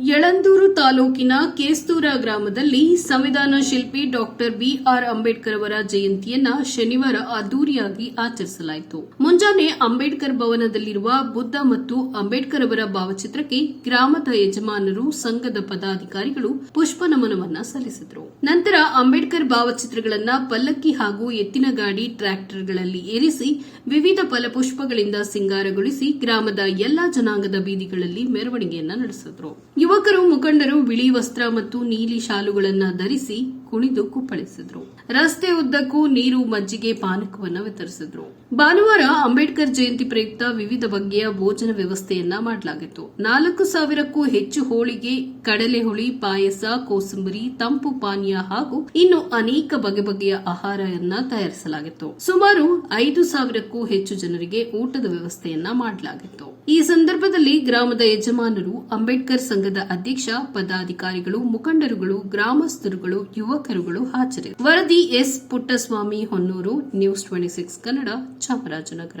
ಯಳಂದೂರು ತಾಲೂಕಿನ ಕೇಸ್ತೂರ ಗ್ರಾಮದಲ್ಲಿ ಸಂವಿಧಾನ ಶಿಲ್ಪಿ ಡಾಕ್ಟರ್ ಬಿಆರ್ ಅಂಬೇಡ್ಕರ್ ಅವರ ಜಯಂತಿಯನ್ನ ಶನಿವಾರ ಅದ್ದೂರಿಯಾಗಿ ಆಚರಿಸಲಾಯಿತು. ಮುಂಜಾನೆ ಅಂಬೇಡ್ಕರ್ ಭವನದಲ್ಲಿರುವ ಬುದ್ಧ ಮತ್ತು ಅಂಬೇಡ್ಕರ್ ಅವರ ಭಾವಚಿತ್ರಕ್ಕೆ ಗ್ರಾಮದ ಯಜಮಾನರು, ಸಂಘದ ಪದಾಧಿಕಾರಿಗಳು ಪುಷ್ಪ ನಮನವನ್ನ ಸಲ್ಲಿಸಿದರು. ನಂತರ ಅಂಬೇಡ್ಕರ್ ಭಾವಚಿತ್ರಗಳನ್ನ ಪಲ್ಲಕ್ಕಿ ಹಾಗೂ ಎತ್ತಿನ ಗಾಡಿ ಟ್ರ್ಯಾಕ್ಟರ್ಗಳಲ್ಲಿ ಏರಿಸಿ, ವಿವಿಧ ಫಲಪುಷ್ಪಗಳಿಂದ ಸಿಂಗಾರಗೊಳಿಸಿ ಗ್ರಾಮದ ಎಲ್ಲಾ ಜನಾಂಗದ ಬೀದಿಗಳಲ್ಲಿ ಮೆರವಣಿಗೆಯನ್ನ ನಡೆಸಿದರು. ಯುವಕರು, ಮುಖಂಡರು ಬಿಳಿ ವಸ್ತ್ರ ಮತ್ತು ನೀಲಿ ಶಾಲುಗಳನ್ನ ಧರಿಸಿ ಕುಣಿದು ಕುಪ್ಪಳಿಸಿದ್ರು. ರಸ್ತೆ ಉದ್ದಕ್ಕೂ ನೀರು ಮಜ್ಜಿಗೆ ಪಾನಕವನ್ನ ವಿತರಿಸಿದ್ರು. ಭಾನುವಾರ ಅಂಬೇಡ್ಕರ್ ಜಯಂತಿ ಪ್ರಯುಕ್ತ ವಿವಿಧ ಬಗೆಯ ಭೋಜನ ವ್ಯವಸ್ಥೆಯನ್ನ ಮಾಡಲಾಗಿತ್ತು. ನಾಲ್ಕು ಸಾವಿರಕ್ಕೂ ಹೆಚ್ಚು ಹೋಳಿಗೆ ಕಡಲೆ ಹುಳಿ ಪಾಯಸ, ಕೋಸಂಬರಿ, ತಂಪು ಪಾನೀಯ ಹಾಗೂ ಇನ್ನು ಅನೇಕ ಬಗೆ ಬಗೆಯ ಆಹಾರವನ್ನ ತಯಾರಿಸಲಾಗಿತ್ತು. ಸುಮಾರು ಐದು ಸಾವಿರಕ್ಕೂ ಹೆಚ್ಚು ಜನರಿಗೆ ಊಟದ ವ್ಯವಸ್ಥೆಯನ್ನ ಮಾಡಲಾಗಿತ್ತು. ಈ ಸಂದರ್ಭದಲ್ಲಿ ಗ್ರಾಮದ ಯಜಮಾನರು ಅಂಬೇಡ್ಕರ್ ಸಂಘದ ಅಧ್ಯಕ್ಷ, ಪದಾಧಿಕಾರಿಗಳು, ಮುಖಂಡರುಗಳು, ಗ್ರಾಮಸ್ಥರುಗಳು, ಯುವಕರುಗಳು ಹಾಜರಿದ್ದರು. ವರದಿ S. Puttaswamy Honnur, news twenty six Kannada, Chamarajanagar.